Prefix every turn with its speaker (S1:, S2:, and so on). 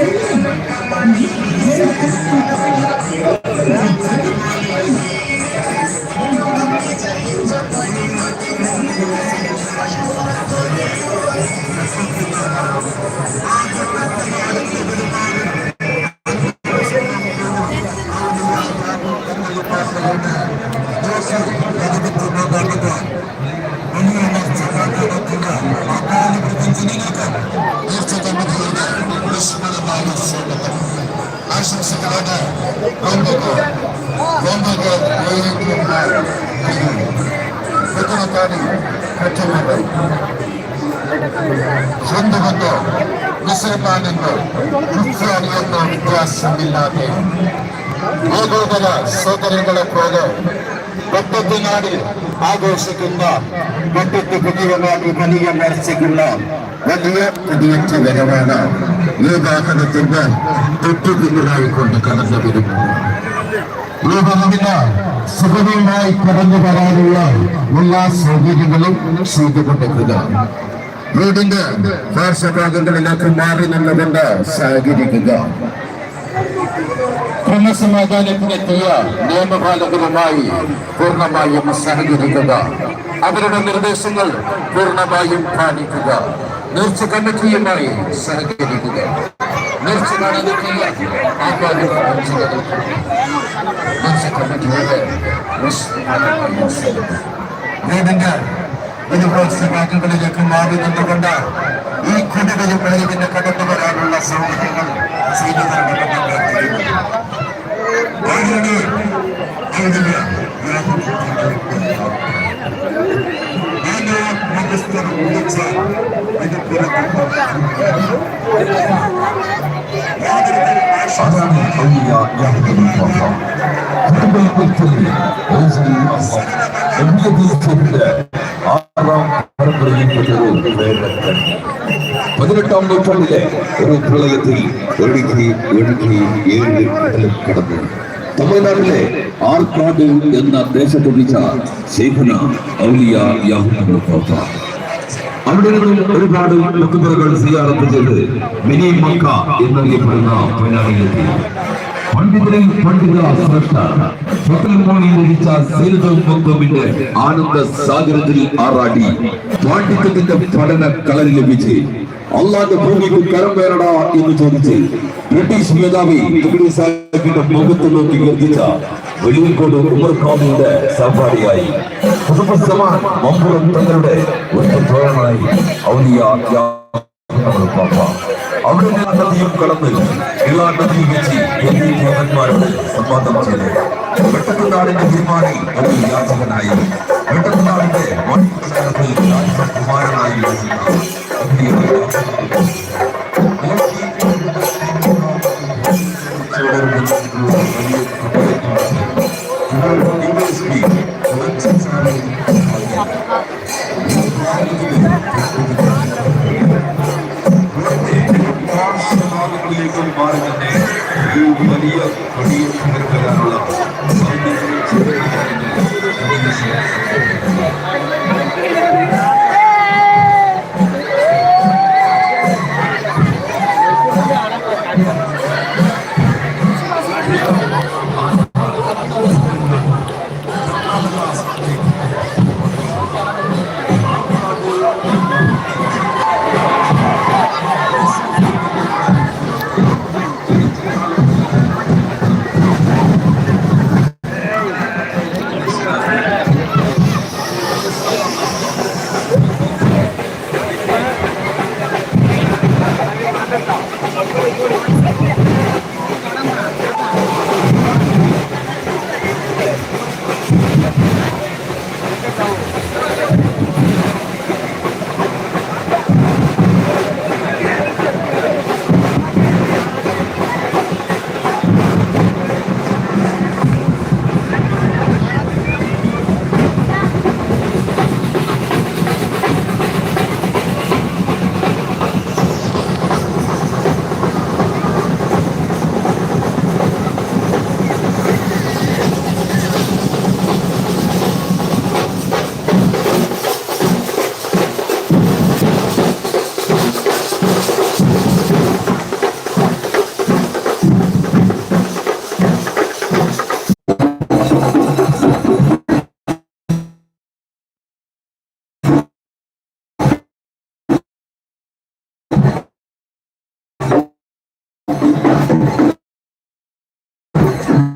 S1: Thank you. ಆಶಂಸಕರಾದ ವೇತನ ತಾಡಿ ಖರ್ಚು ಮಾಡಿ ಒಂದು ಬಂದು ಮಿಸಲ್ಮಾನನ್ನು ಮುಖ್ಯವನ್ನು ವ್ಯತ್ಯಾಸವಿಲ್ಲದೆ ಹೋಗೋದರ ಸೋದರಗಳ ಪ್ರೋಗ ಒಬ್ಬೊಬ್ಬ ನಾಡಿ ಆಘೋಷಕ್ಕಿಂತ ಒಬ್ಬೊಬ್ಬ ಬುದ್ಧಿಯನ್ನಾಗಿ ಮನೆಯ ಮರೆಸಿಗಿಲ್ಲ ಮನೆಯ ಕುದಿಯಂತೆ ഈ വാഹനത്തിന്റെ തൊട്ടുപിന്നിലായിക്കൊണ്ട് കടന്നു വരുന്നു ഈ വരവിന് സുഗമമായി കടന്നു വരാനുള്ള എല്ലാ സൗകര്യങ്ങളും ചെയ്തുകൊണ്ടിരിക്കുക വീടിന്റെ പാർശ്വഭാഗങ്ങളിലേക്ക് മാറി നിന്നുകൊണ്ട് സഹകരിക്കുക. ക്രമസമാധാനത്തിനെത്തിയ നിയമപാലകരുമായി പൂർണമായും സഹകരിക്കുക. അവരുടെ നിർദ്ദേശങ്ങൾ പൂർണമായും പാലിക്കുക. നേർച്ച കമ്മിറ്റിയുമായി സഹകരിക്കുക. ഇരുപ്രോത്സാഹങ്ങളിലേക്ക് മാറി നിന്നുകൊണ്ട് ഈ കുടികളിൽ വിളവിന് കടന്നു വരാനുള്ള സൗകര്യങ്ങൾ ചെയ്തു നൽകണമെന്ന്
S2: أولياء يهدم الوطن كما قلت لي أنزل المصدر الذي சென்ற ஆறாம் பரம்பரையின் பெற்றோர் பதினெட்டாம் நூற்றாண்டிலே ஒரு பிரளயத்தில் தமிழ்நாட்டிலே ஆற்காடு என்ற தேச தொழிற்சார் சேகனா அவுலியா யாகும் பார்த்தா നിന്നും ഒരുപാട് മുക്കുതറകൾ സിയാറത്ത് ചെയ്ത് മിനി മക്ക എന്നറിയപ്പെടുന്ന പൈനാറിലെത്തി പണ്ഡിതരിൽ പണ്ഡിത ശ്രേഷ്ഠ ഫക്കൽ മോണി ലഭിച്ച സൈലതുൽ മക്തൂമിന്റെ ആനന്ദ സാഗരത്തിൽ ആറാടി പാണ്ഡിത്യത്തിന്റെ പഠന കളരി ലഭിച്ച് അള്ളാന്റെ ഭൂമിക്ക് കരം വേറടാ എന്ന് ചോദിച്ച് ബ്രിട്ടീഷ് മേധാവി തുകടി സാഹിബിന്റെ മുഖത്ത് നോക്കി ഗർജിച്ച വെളിയങ്കോട് ഉമർ ഖാദിയുടെ സഫാരിയായി കുതുബുസ്സമാൻ മമ്പുറം തങ്ങളുടെ ഒരു തോഴനായി അവിടെ നദിയും കടന്ന് ഇളാ നദിയിൽ വെച്ച് എന്നീ ദേവന്മാരോട് സംവാദം ചെയ്തു. വെട്ടത്തുനാടിന്റെ വിമാനി ഒരു യാചകനായി വെട്ടത്തുനാടിന്റെ വൻസ്ഥാനത്തിൽ കൊടിയ സമരപ്രകാരമുള്ള Thank you.